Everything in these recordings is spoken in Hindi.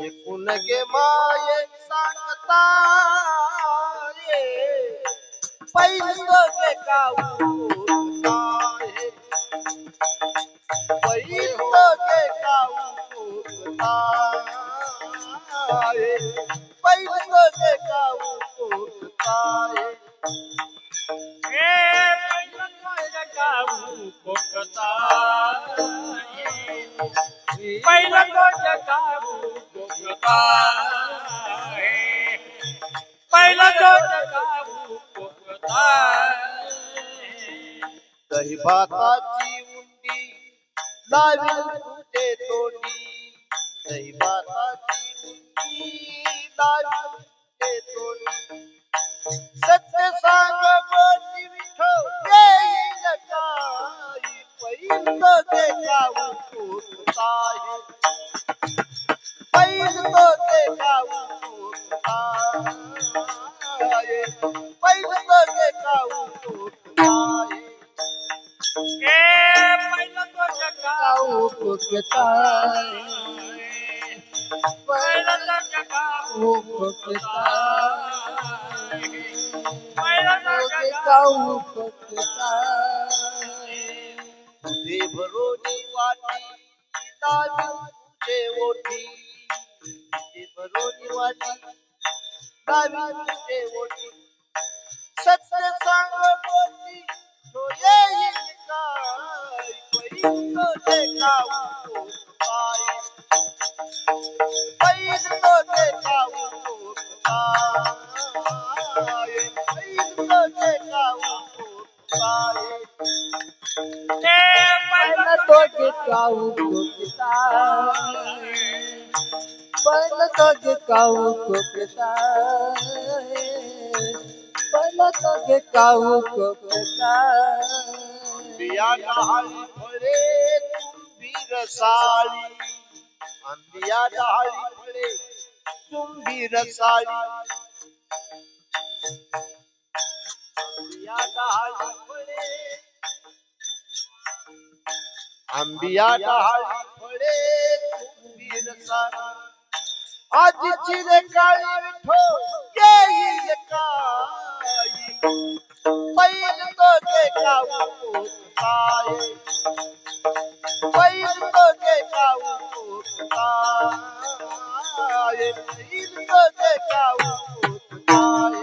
शकुन के माये सांगता रे पैल तो के काऊ कोकता है पैल तो पहिला दही भाताची उंडी लावी कुठे तोंडी. दही भाताची उंडी लावी कुठे तोंडी. सत्य सांग गोटी विठो येईल काही पैल देता उठता तो देखा आए पैल तो देखा आए ए पैल तो देखा पुकताए पैल तो देखा पुकताए पैल तो देखा पुकताए देवरो गावी शेवटी सत्य सांगतो ती तो येईल काय परी तो ते काऊ पाय. पैल तो ते काऊ पाय. पैल तो ते काऊ पाय. ते पैल तो ते काऊ पाय पैल तो ते कोकता पहिलं तो गिकाऊ कोकता अंबिया डहाळी फळे तुंबी रसाळी अंबिया डहाळी फळे तुंबी रसाळी अंबिया अंबिया डहाळी फळे तुंबी रसाळी आज चिरे काळी विठो येईल काही पैल तो देखाऊ काय पैल तो देखाऊ काय पैल तो देखाऊ काय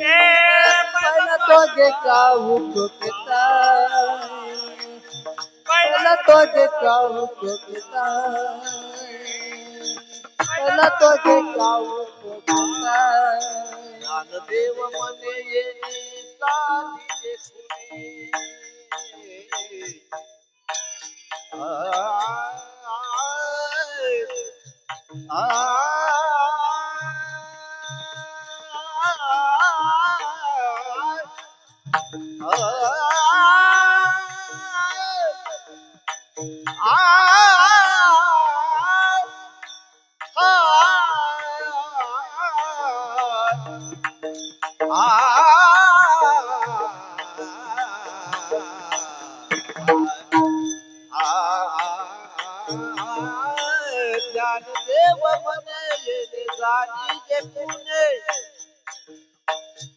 એ पहिलं तो गिकाऊ कोकता पहिलं तो गिकाऊ कोकता पहिलं तो गिकाऊ कोकता ज्ञानदेव मने येणे चाली देखुने आय, लागला तो देव मने आ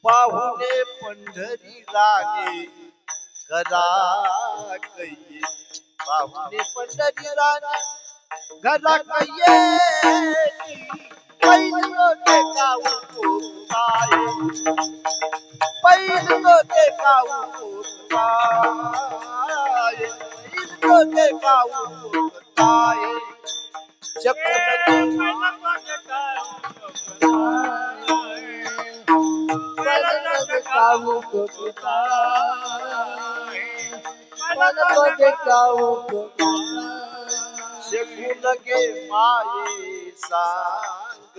पाहुणे पंढरी राणे घरा कैये पाहुणे पंढरी राणे घरा कैये पहिलो देखाऊ काय पहिलो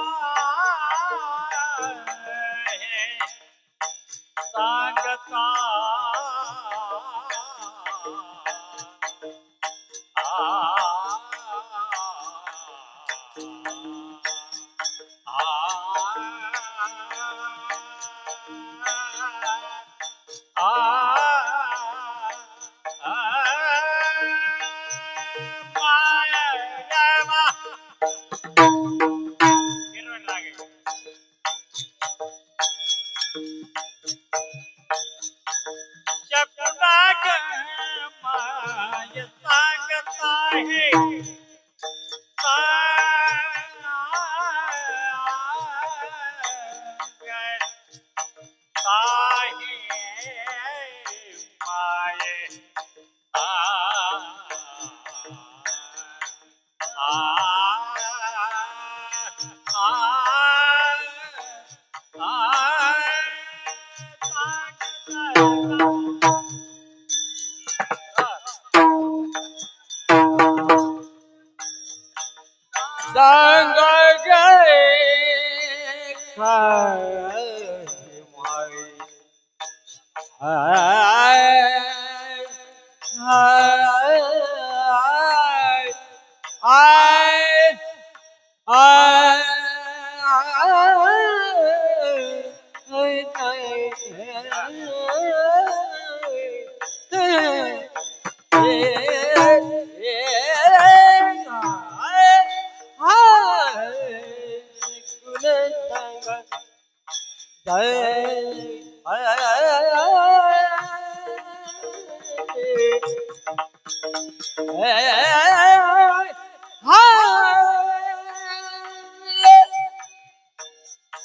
Bye. 哎哎哎哎哎哎哎哎哎哎哎！三哥哥。I, I.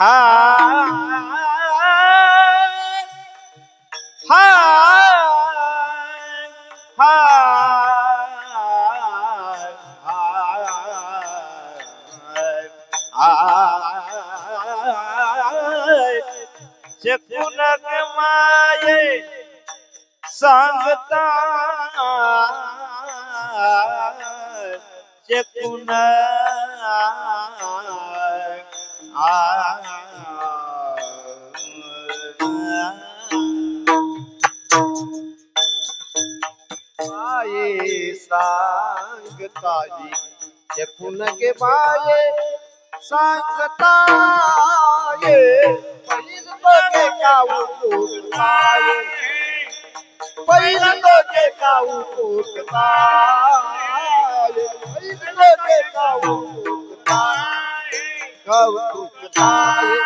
हे। चुन माए स माये सांगता जी के माये सांगता ये पहिल के काऊ कोताये पहिल के काऊ कोताये पहिल के काऊ कोताये काऊ Bye.